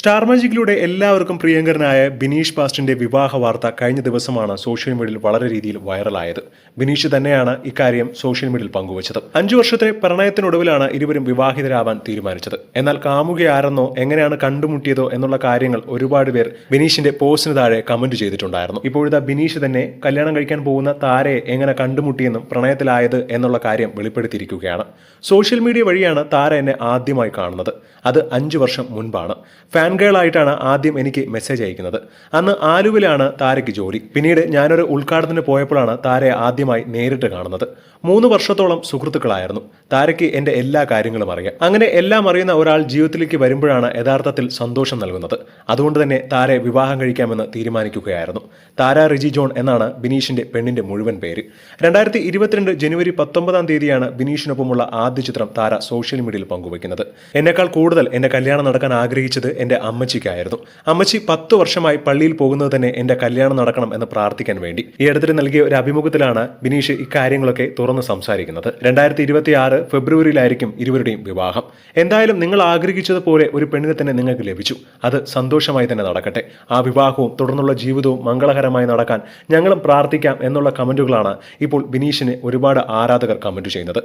Star മാജിക്കിലൂടെ എല്ലാവർക്കും പ്രിയങ്കരനായ ബിനീഷ് പാസ്റ്റിന്റെ വിവാഹ വാർത്ത കഴിഞ്ഞ ദിവസമാണ് സോഷ്യൽ മീഡിയയിൽ വളരെ രീതിയിൽ വൈറലായത്. ബിനീഷ് തന്നെയാണ് ഇക്കാര്യം സോഷ്യൽ മീഡിയയിൽ പങ്കുവച്ചത്. അഞ്ചു വർഷത്തെ പ്രണയത്തിനൊടുവിലാണ് ഇരുവരും വിവാഹിതരാവാൻ തീരുമാനിച്ചത്. എന്നാൽ കാമുകയാരെന്നോ എങ്ങനെയാണ് കണ്ടുമുട്ടിയതോ എന്നുള്ള കാര്യങ്ങൾ ഒരുപാട് പേർ ബിനീഷിന്റെ പോസ്റ്റിന് താഴെ കമന്റ് ചെയ്തിട്ടുണ്ടായിരുന്നു. ഇപ്പോഴത്തെ ബിനീഷ് തന്നെ കല്യാണം കഴിക്കാൻ പോകുന്ന താരയെ എങ്ങനെ കണ്ടുമുട്ടിയെന്നും പ്രണയത്തിലായത് എന്നുള്ള കാര്യം വെളിപ്പെടുത്തിയിരിക്കുകയാണ്. സോഷ്യൽ മീഡിയ വഴിയാണ് താര എന്നെ ആദ്യമായി കാണുന്നത്. അത് അഞ്ചു വർഷം മുൻപാണ്. ഫാൻ ഗേൾ ആയിട്ടാണ് ആദ്യം എനിക്ക് മെസ്സേജ് അയക്കുന്നത്. അന്ന് ആലുവിലാണ് താരയ്ക്ക് ജോലി. പിന്നീട് ഞാനൊരു ഉദ്ഘാടനത്തിന് പോയപ്പോഴാണ് താരയെ ആദ്യമായി നേരിട്ട് കാണുന്നത്. മൂന്ന് വർഷത്തോളം സുഹൃത്തുക്കളായിരുന്നു. താരയ്ക്ക് എന്റെ എല്ലാ കാര്യങ്ങളും അറിയാം. അങ്ങനെ എല്ലാം അറിയുന്ന ഒരാൾ ജീവിതത്തിലേക്ക് വരുമ്പോഴാണ് യഥാർത്ഥത്തിൽ സന്തോഷം നൽകുന്നത്. അതുകൊണ്ട് തന്നെ താരയെ വിവാഹം കഴിക്കാമെന്ന് തീരുമാനിക്കുകയായിരുന്നു. താര റിജി ജോൺ എന്നാണ് ബിനീഷിന്റെ പെണ്ണിന്റെ മുഴുവൻ പേര്. രണ്ടായിരത്തി ഇരുപത്തിരണ്ട് ജനുവരി പത്തൊമ്പതാം തീയതിയാണ് ബിനീഷിനൊപ്പമുള്ള ആദ്യ ചിത്രം താര സോഷ്യൽ മീഡിയയിൽ പങ്കുവയ്ക്കുന്നത്. എന്നെക്കാൾ കൂടുതൽ എന്റെ കല്യാണം നടക്കാൻ ആഗ്രഹിച്ചത് എന്റെ അമ്മച്ചിക്കായിരുന്നു. അമ്മച്ചി പത്ത് വർഷമായി പള്ളിയിൽ പോകുന്നത് തന്നെ എന്റെ കല്യാണം നടക്കണം എന്ന് പ്രാർത്ഥിക്കാൻ വേണ്ടി. ഈ അടുത്തിടെ നൽകിയ ഒരു അഭിമുഖത്തിലാണ് ബിനീഷ് ഇക്കാര്യങ്ങളൊക്കെ തുറന്ന് സംസാരിക്കുന്നത്. രണ്ടായിരത്തി ഇരുപത്തി ആറ് ഫെബ്രുവരിയിലായിരിക്കും ഇരുവരുടെയും വിവാഹം. എന്തായാലും നിങ്ങൾ ആഗ്രഹിച്ചതുപോലെ ഒരു പെണ്ണിനെ തന്നെ നിങ്ങൾക്ക് ലഭിച്ചു. അത് സന്തോഷമായി തന്നെ നടക്കട്ടെ. ആ വിവാഹവും തുടർന്നുള്ള ജീവിതവും മംഗളകരമായി നടക്കാൻ ഞങ്ങളും പ്രാർത്ഥിക്കാം എന്നുള്ള കമന്റുകളാണ് ഇപ്പോൾ ബിനീഷിന് ഒരുപാട് ആരാധകർ കമന്റ് ചെയ്യുന്നത്.